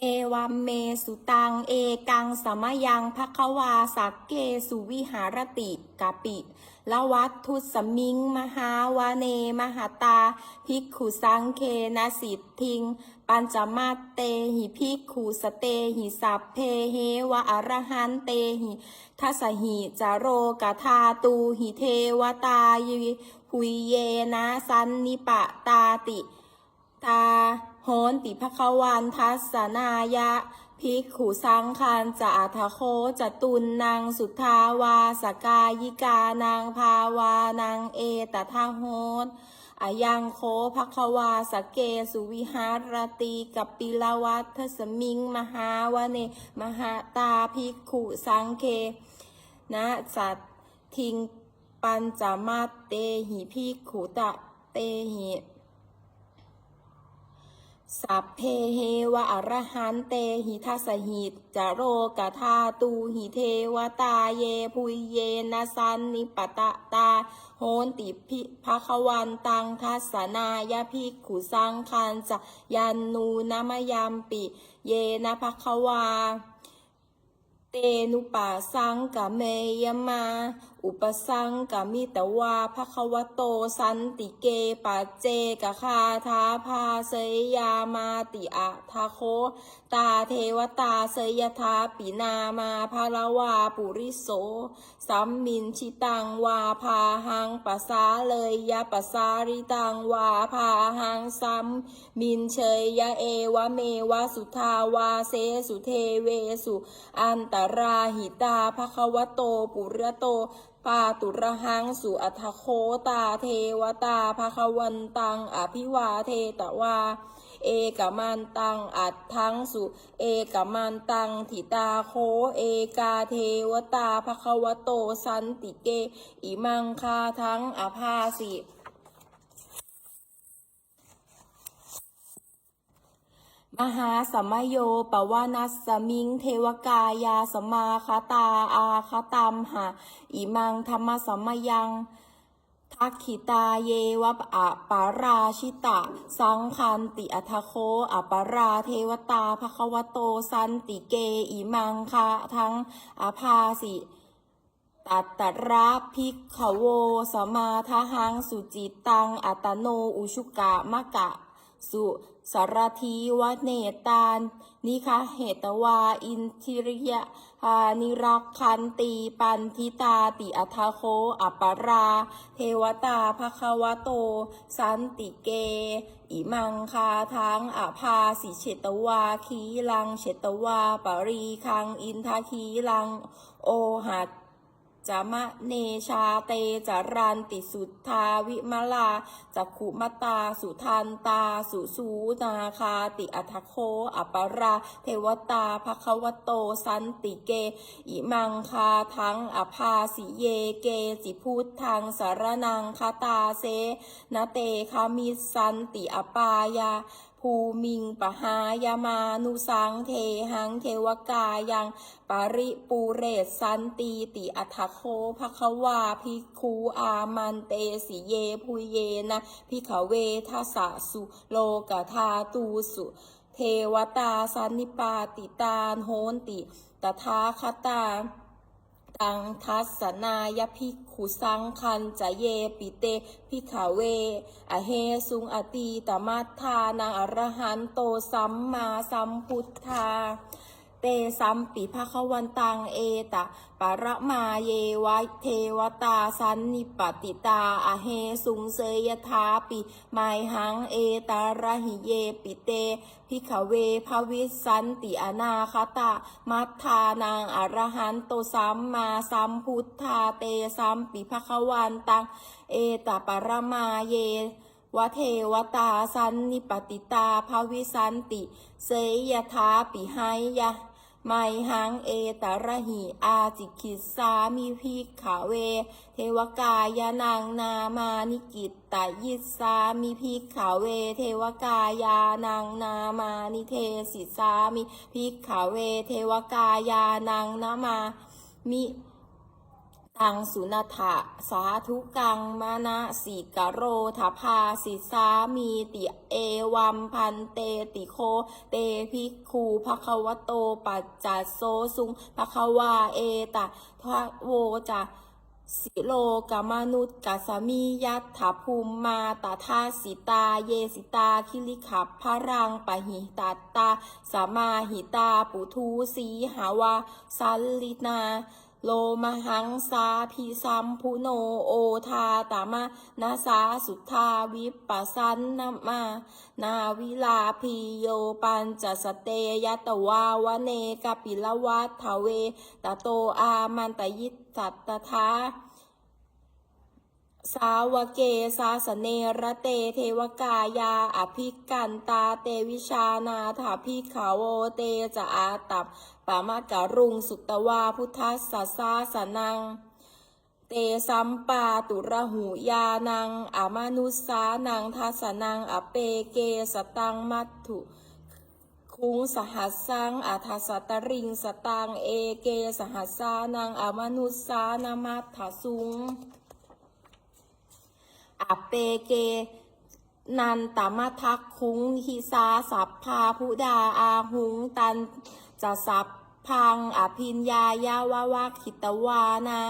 เอวัมเมสุตัง เอกังสมยังภควาสักเกสุวิหารติกาปิละวัตทุสมิง มหาวาเน มหาตา ภิกขุสังเคนะสิทธิง ปัญจมาเตหิภิกขุสเตหิสัพเพเหวะอรหันเตหิทัสหิจาโรกธาตูหิเทวตายิหุยเยนะสันนิปะตาติตา หนติภควันทัสนายะภิกขุสังคันจะอัทโคจะตุนนางสุทาวาสกายิกานางภาวานางเอตทาโหนอายังโคภควาสเกสุวิหารตีกับปิลวัตสมิง มหาวเน มหาตาภิกขุสังเคนะสัตทิงปัญจมาเตหิภิกขุตะเตหิ สัพเพเหวะอรหันเตหิทัสหิตจโรกธาตูหิเทวตาเยพุยเยนะสันนิปตะตา โหนติพิภควันตังทัสนายาภิกขุสังคันจะยันนูนามยามปิ เยนะภควาเตนุปาสังกะเมยมาอุปสังกะมิตวาภควโตสันติเกปัจเจกะคาทาพาเสยยามาติอะทาโค ตาเทวตาเสยทาปินามาภาลวาปุริโสสัมมินชิตังวาพาหังปัสสาเลยยะปัสสาริตังวาพาหังสัมมินเชยยะเอวะเมวะสุทาวาเสสุเทเวสุ อันตราหิตาภควโตปุรโต ปาตุระหังสุอัทโคตาเทวตาภควันตัง อภิวาเทตวา เอกมันตัง อัดทั้งสุ เอกมันตัง ถิตาโค เอกาเทวตาภควโตสันติเก อิมังคาทั้งอภาสิ มหาสมโยปวานัสมิง เทวกายาสมาคตาอาคตัมหะอิมังธรรมสมยังทักขิตาเยวะอะปาราชิตะ สังคันติอัทโคอัปาราเทวตาภควโตสันติเกอิมังคะทั้งอาภาสิตัตตระภิกขโว สมาทหัง สุจิตตัง อัตโน อุชุกะมะกะ สุ สารทีวเนตานนิคาเหตวา อินทิริยานิรักคันตี ปันทิตาติอัทโค อัปปารา เทวตาภควโต สันติเก อิมังคาทังอภาสิเฉตวา คีลังเฉตวา ปรีคัง อินทาคีลัง โอหัด จามะเนชาเตจารันติสุทธาวิมลาจักขุมตา สุทันตา สุสูนาคาติอัทโค อัปปารา เทวตาภควโต สันติเก อิมังคาทั้งอภาสิเยเก จิพุทธังสารนังคาตาเซนเตคามิสันติอปายา ภูมิงปหายามานุสังเทหังเทวกายังปริปูเรศสันตีติอัทโคภควาภิคูอามันเตสิเยพุเยนะพิขเวทัสสะสุโลกธาตูสุเทวตาสันนิปาติตานโหนติตถาคตา ตังทัสนายพิขุสังคันจะเยปิเตพิขาเว อเฮสุงอตีตมัทธานังอรหันโตสัมมาสัมพุทธา เตสัมปิภควันตังเอตะปะระมาเยวะเทวตาสันนิปติตาอเหสุงเสยทาปิไมหังเอตาระหิเยปิเตพิขเวภวิสันติอนาคตามัทธานังอรหันโตสัมมาสัมพุทธาเตสัมปิภควันตังเอตปรมาเย วเทวตาสันนิปติตาภวิสันติ เสยทาปิหายยะไมหังเอตระหิอาจิกิสามิพิกขาเว เทวกายานางนามานิกิตตยิสสามิพิกขาเว เทวกายานางนามานิเทสิสามิพิกขาเว เทวกายานางนามามิ ตังสุนทะสาธุกังมานะสีกโรทาพาสิสามีติเอวัมพันเตติโค เตภิคูภควโตปัจจัสโซสุงภควาเอตะทะโวจะสิโลกามนุษกัสมิยัตถภูมิมาตาทาสิตา เยสิตา คิลิขับพระรังปะหิตัตาสามาหิตา ปุทูสีหาวาสัลลินา โลมหังสาพิสัมพุโนโอทาตามานาสาสุทธาวิปัสสันนมา นาวิลาพีโยปัญจสเตยตวาวเนกปิลวัตทเวตโตอามันตยิตสัตตทา สาวเกสาสเนระเตเทวกายา อภิกันตาเตวิชานาถาภิขาวโวเตจะอาตับปามะการุงสุตวาพุทธสัสสาสนัง เตสัมปาตุระหูยานังอามานุสานังทัสนังอเปเกสตังมัตถุคุงสหัสสังอาทัสตริงสตังเอเกสหัสสานังอามานุสานามัตถสุง อเปเก นันตมทักคุงฮิสาสัพพาพุดาอาหุงตันจะสัพพังอภินยายาวาวาคิตวานา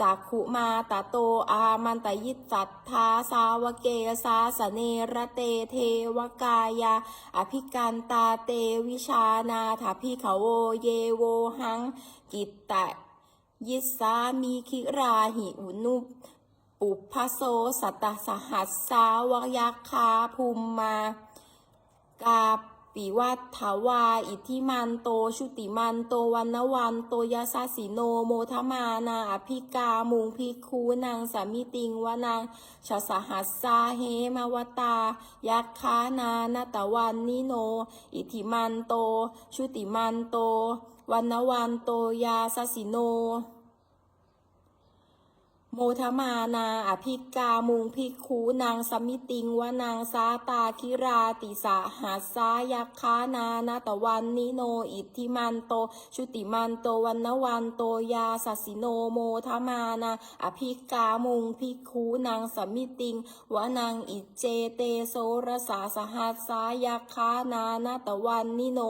จากขุมาตาโตอามันตยิตสัทธาสาวเกสาสเนระเตเทวกายา อภิกันตาเตวิชานาถาพิขาโวเยโวหัง กิตตยิสสามีคิราหิอุนุ ปุพโสสัตสหัสสาวยักคาภูมมากาปิวัฏฐาวา อิทธิมันโต ชุติมันโตวันนวันโตยาสาสิโนโมทมานาอภิกามุงพิคูนางสามิติงวานางชาสหัสสาเฮมาวตา ยักคานานาตวันนิโน อิทธิมันโต ชุติมันโตวันนวันโตยาสาสิโน โมทมานาอภิกามุงพิกคูนางสมิติงวานางสาตาคิราติสาหาสายักขานานาตวันนิโนอิทธิมันโต ชุติมันโตวันนวันโตยาสัสิโนโมทมานาอภิกามุงพิกคูนางสมิติงวานางอิเจเตโสรสาสหัสสายักขานานาตวันนิโน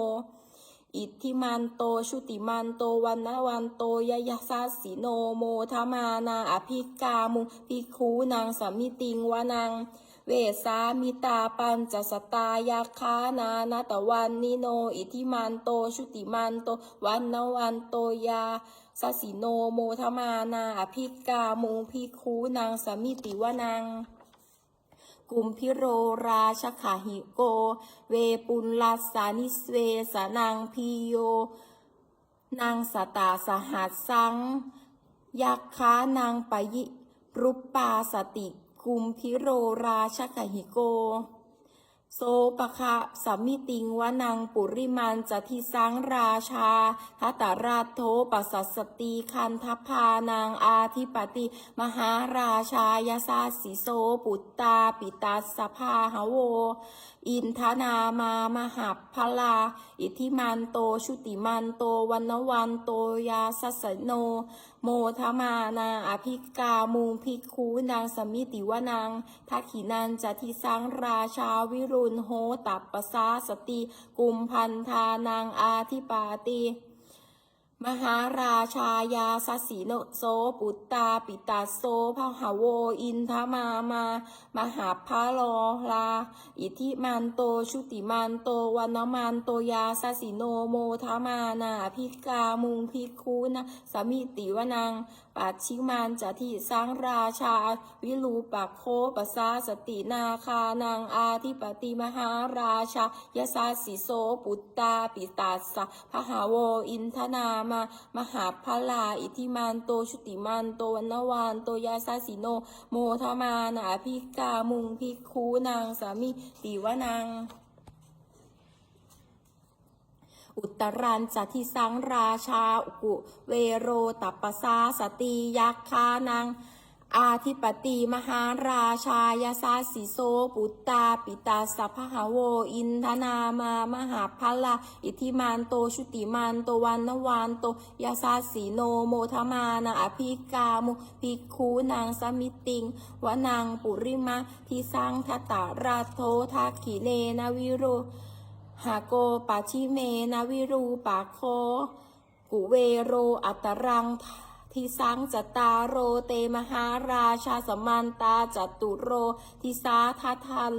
อิทธิมันโตชุติมันโตวันนวันโตยยสัสสิโนโมทมานาอภิกามุภิกคูนางสามิติงวานัง เวสามิตาปัญจสตายาคานานาตวันนิโน อิทธิมันโตชุติมันโตวันนวันโตยาสสสิโนโมทมานาอภิกามุภิกคูนางสามิติวานัง กุมพิโรราชขาหิโก เวปุลลัสานิสเวสนางพิโย นางสตาสหัสสัง ยักขานางปยิรุปปาสติกุมพิโรราชขาหิโก โซปะคะสัมมิติงวนังปุริมันจทิสังราชาทัตตราชโทปัสสติคันทพานางอาธิปติ มหาราชายาซาสิโซปุตตาปิตาสภาหโวอินทนามามหัพพลา อิทธิมันโต ชุติมันโต วันวันโตยาสัสโน โมธมานาอภิกามูพิกคูนางสมิติวานางทักขินันจทิสังราชาวิรุณโหตัปปสาสติ กุมพันธานางอาธิปาติ มหาราชายาสสีโนโซปุตตาปิตาโซพหาโวอินทมา มา มหาพาโลลา อิทิมันโตชุติมันโตวันนมันโตยาสสีโนโมทมานาพิกามุงพิคูนะสมิติวนังปัจฉิมันจะทิสังราชา วิรูปักโคปัสสาสตินาคานางอาธิปติมหาราชายาสาสิโสปุตตาปิตาสะพหาโวอินทนามามหาพลาอิทิมันโตชุติมันโตวันนวานโตยาสาสิโน โมทมานาพิกามุงพิคูนางสามีติวนัง อุตรันจัทิสังราชาอุกุเวโรตัปปสาสติยักขานัง อาธิปติมหาราชายาสาสิโสปุตตาปิตาสัพหาโว อินทนามามหาพลาอิทิมานโตชุติมานโตวันนวานโตยาสาสีโนโมทมานาอภิกามุภิกคูนางสมิติงวะนางปุริมาทิสังทตาราโททักขิเนนวิโร หาโกปาชิเมนาวิรูปาโค กุเวโรอัตรังท สังจตารโรเตมหาราชาสมันตาจตุโรทิสาทัทัน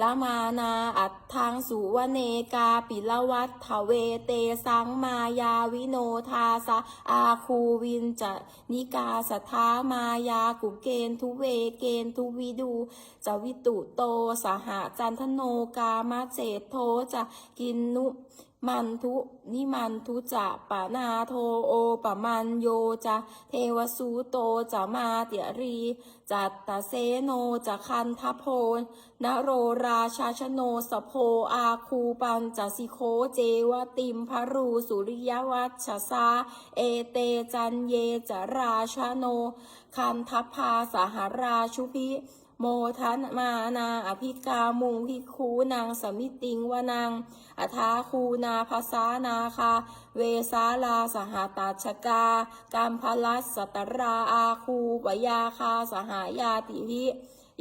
ละมานาอัตทังสุวเนกาปิละวัตทเวเตสังมายาวิโนทาสะอาคูวินจะนิกาสทามายากุเกนทุเวเกนทุวิดูจวิตุโตสหจันทโนกามาเจตโทจะกินนุ มันทุนิมันทุจะปะนาโทโอปะมันโยจะเทวสูโตจะมาเตียรีจัตตะเซโนจะคันทโพนโรราชาชโนสโพอาคูปัญจสิโคเจวติมพรูสุริยวัชสาเอเตจันเยจะราชโน คันทพาสหราชุพิ โมทันมานาอภิกามุงพิคูนางสมิติงวานางอัทาคูนาภาษานาคา เวสาลาสหตาชกากัมพลัสสตราอาคูปยาคาสหายาติหิ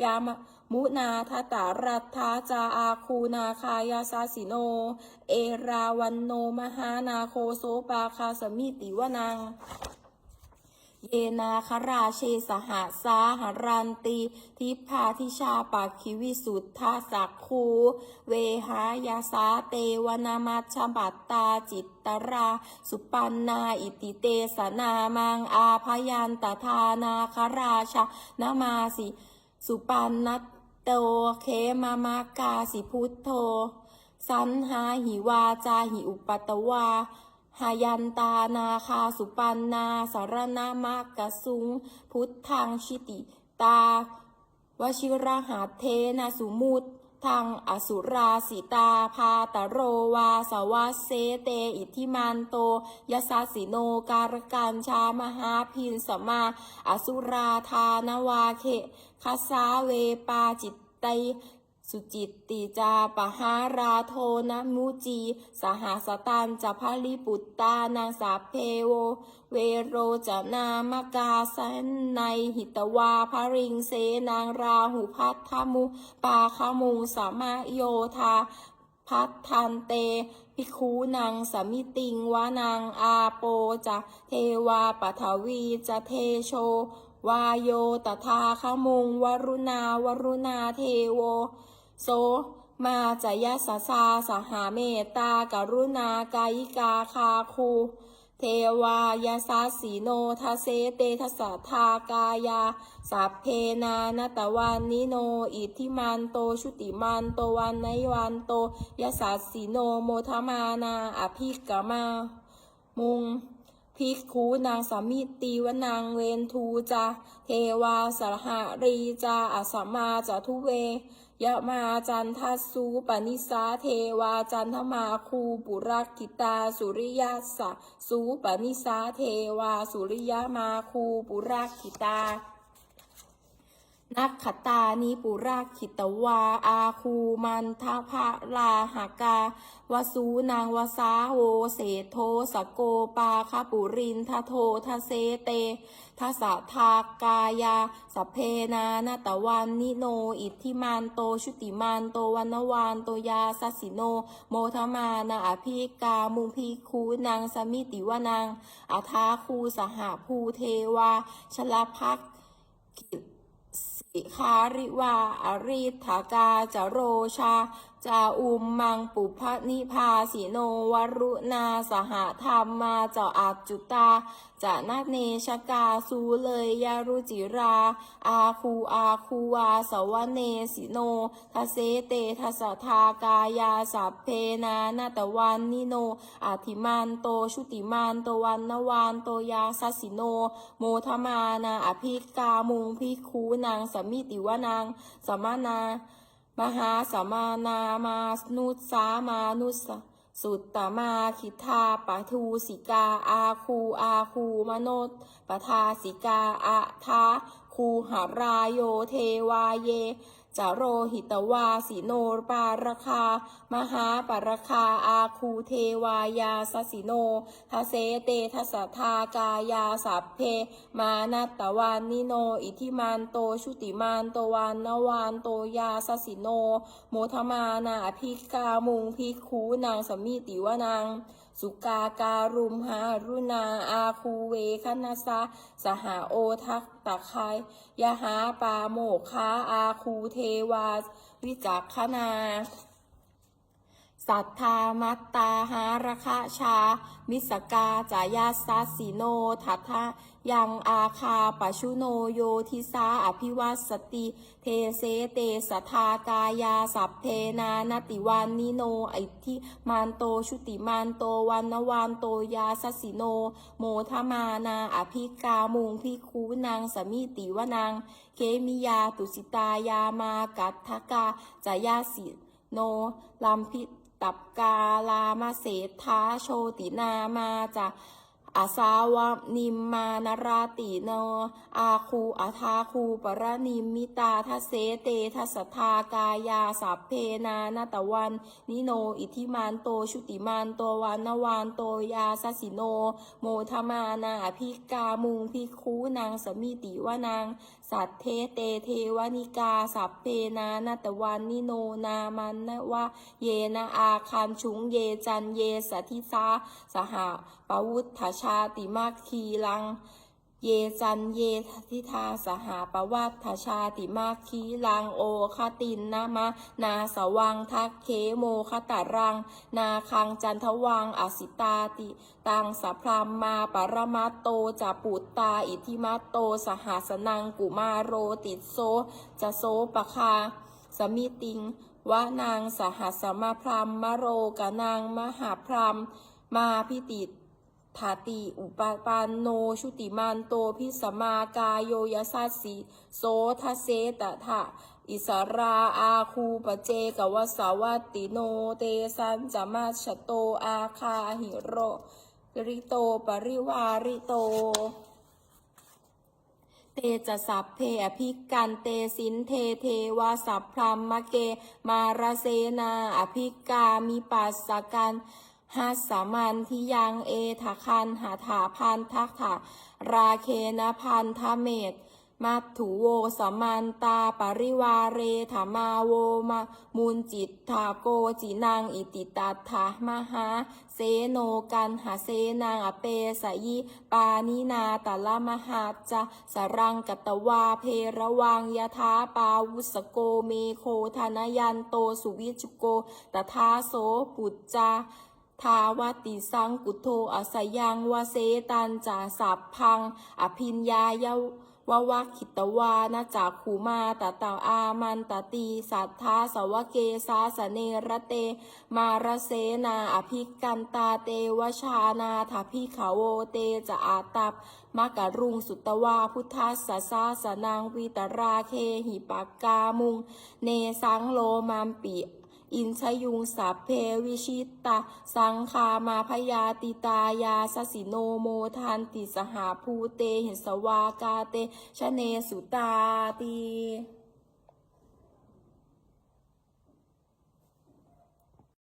ยามมุนาทตารัตถาจาอาคูนาคายาสาสิโน เอราวันโนมหานาโคโสปาคาสมิติวนัง เยนาคราเชสหาสาหรันตี ทิพาทิชาปักคิวิสุทธาสักคู เวหายาสาเตวนามัชบัตตาจิตตรา สุปันนาอิติเตสนามังอาพยันตทานาคราชานามาสิ สุปันนตโตเคมามากาสิพุทโธ สันหาหิวาจาหิอุปตวา หายันตานาคาสุปันนาสารนามากะสุง พุทธังชิติตาวชิระหาเทนะสุมุตทางอสุราสิตาพาตโรวาสวาเสเต อิทิมันโตยสาสิโนการการชามหาพินสมา อสุราธานวาเคคาสาเวปาจิตไต สุจิตติจาปหาราโทนะมุจี สหสตันจะพาลิปุตตานางสาเพโว เวโรจะนามกาสันในหิตวาภริงเสนางราหุพัทธมุปาคมุงสามะโยธาพัทธันเตพิคูนางสมิติงวานางอาโปจะเทวาปัทวีจะเทโชวายโยตถาคมุงวรุณาวรุณาเทโว โสมาจายสาสาสหาเมตตากรุณากายิกาคาคู เทวายาสาสีโนทาเสเตทัสสะทากายา สัพเพนานตะวันนิโน อิทธิมันโตชุติมันโตวันนวันโตยาสาสีโนโมทมานาอภิกามา มุงภิกขูนางสามิตีวนางเวนทูจาเทวาสหารีจาอัสสมาจาทุเว ยะมาจันทัสูปนิสาเทวาจันทมาคูปุรักกิตาสุริยสะสูปนิสาเทวาสุริยมาคูปุรักกิตา นักขตานิปุราคิตวา อาคูมันทภะลาหากาวสูนางวสาโวเศโทสโกปาคาปุรินทโททเสเตทัสะทากายาสเพนานาตวันนิโน อิทธิมันโตชุติมันโตวันวานโตยาสัสิโน โมทมานาอภิกามุงพีคูนางสมิติวานางอาทาคูสหภูเทวาชลพักขิสิ คาริวาอริธากาจโรชา จาอุมมังปุพนิพาสิโนวรุณาสหธรรมมาเจาอาจุตาจะนาเนชกาสูเลยยารุจิรา อาคูอาคูวาสวเนสิโนทเสเตทัสทากายาสัพเพนานาตวันนิโนอาทิมันโตชุติมันโตวันนวานโตยาสัสิโน โมทมานาอภิกามุงพิคูนางสมิติวานางสมานา มหาสมานามานุสามานุสสุตตมาคิทาปะทูสิกา อาคูอาคูมโนตปทาสิกาอะทาคูหารายโยเทวาเย จาโรหิตวาสิโนปารคา มหาปารคา อาคูเทวายาสสิโนทเสเตทัสทากายาสัพเพ มานัตตวานนิโน อิทิมันโตชุติมันโตวานนวานโตยาสสิโน โมทมานาภิกามุงภิกขูนางสมมิติวานาง สุกาการุมหารุณาอาคูเวคณสาสหาโอทักตะไคายยะหาปาโมคาอาคูเทวา วิจักขนา สัทธามัตตาหาระคะชา มิสกาจายาสาสิโนทัทธะยังอาคาปชุโนโยทิสาอภิวัสติ เทเสเตสัทากายาสัพเพนานติวันนิโนอิทิมานโตชุติมานโตวันนวานโตยาสสิโน โมทมานาอภิกามุงพิคูนางสมิติวนางเคมิยาตุสิตายามากัตถกาจายาสิโนลัมพิ ตับกาลามาเศรษฐาโชตินามาจากอาสาวนิมมานราติโน อาคูอาทาคูปรนิมมิตาทัสเสเตทัสทากายาสัพเพนานาตวัน นิโน อิทิมานโตชุติมานโตวานวานโตยาสสิโน โมทมานาอภิกามุงพิคูนางสมิติวานาง สัตเทเตเทวนิกา สัพเพนานาตวันนิโนนามันนะวะเยนะอาคันชุงเยจันเยสัทิสาสหปวุฒชาติมาคีลัง เยจันเยทิทาสหปวัตชาติมาคีลังโอคตินนามะนาสวังทักเคโมคตารัง นาคังจันทวังอสิตาติ ตังสัพพรามมาปรมาโตจะปุตตาอิทิมาโตสหสนังกุมาโรติโซจะโซปะคาสมิติงวะนางสหัสมาพรามมโรกนางมหาพรามมาพิติ ถาติอุปปันโนชุติมันโตพิสมากายโยยสัสสิโสทเสตถะอิสราอาคูปเจกวสาวัติโนเตสันจามาชโตอาคาหิโรริโตปริวาริโต เตจะสัพเพอภิกันเตสินเทเทวาสัพพรามมเก มาราเซนาอภิกามิปัสสกัน หัสสามันทิยังเอทะคันหาถาพันทักถาราเคนะพันทะเมตมัตถุโวสมันตาปริวาเรธามาโวมามุนจิตถาโกจินังอิติตัถามหาเสโนกันหาเสนางอเปสยิปานินาตละมหาจะสรังกตวาเพระวังยะทาปาวุสโกเมโคธนยันโตสุวิจุโกตถาโสปุจจา ทาวติสังกุโทอสยังวเสตันจาสัพพัง อภินญายาวะวักขิตวานาจากขูมาตะตาอามันตตีสัทธาสวะเกสาสเนระเต มารเสนาอภิกันตาเตวชานาถพิขาวโวเตจะอาตับมะกะรุงสุตวาพุทธัสสะสาสนางวิตราเคหิปากกามุง เนสังโลมามปิ อินชยุงสัพเพวิชิตตาสังคามาพยาติตายาสสิโนโมทันติสหาภูเต เหิสวากาเตชะเนสุตาตี